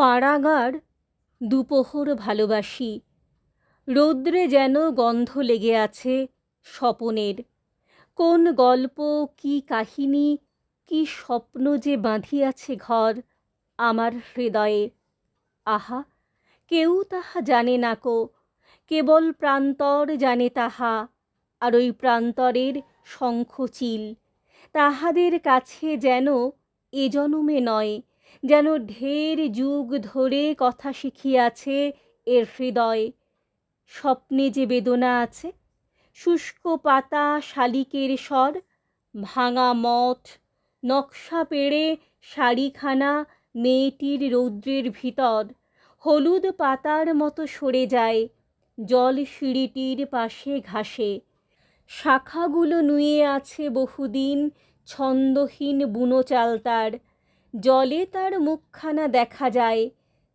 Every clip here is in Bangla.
পাড়াগার দুপোহর ভালোবাসি। রৌদ্রে যেন গন্ধ লেগে আছে স্বপনের। কোন গল্প, কি কাহিনী, কি স্বপ্ন যে বাঁধিয়াছে ঘর আমার হৃদয়ে। আহা, কেউ তাহা জানে না কো, কেবল প্রান্তর জানে তাহা, আর ওই প্রান্তরের শঙ্খচিল, তাহাদের কাছে যেন এ জনমে নয়। যেন ঢের যুগ ধরে কথা শিখিয়াছে এর হৃদয়। স্বপ্নে যে বেদনা আছে, শুষ্ক পাতা শালিকের স্বর, ভাঙা মঠ, নকশা পেড়ে শাড়িখানা মেয়েটির রৌদ্রের ভিতর, হলুদ পাতার মতো সরে যায় জল সিঁড়িটির পাশে ঘাসে। শাখাগুলো নুয়ে আছে বহুদিন ছন্দহীন বুনো চাল তার জলে তার মুখখানা দেখা যায়,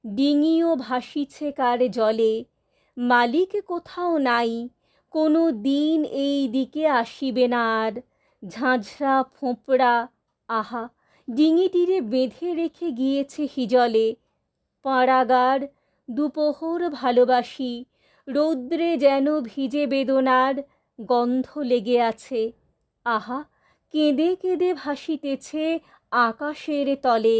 ডিঙিও ভাসিছে কার জলে। মালিক কোথাও নাই, কোনো দিন এই দিকে আসিবে না আর। ঝাঁঝরা ফোঁপড়া, আহা, ডিঙিটিরে বেঁধে রেখে গিয়েছে হিজলে। পাড়াগার, দুপোহর ভালোবাসি, রৌদ্রে যেন ভিজে বেদনার গন্ধ লেগে আছে। আহা কেঁদে কেঁদে ভাসিতেছে আকাশের তলে।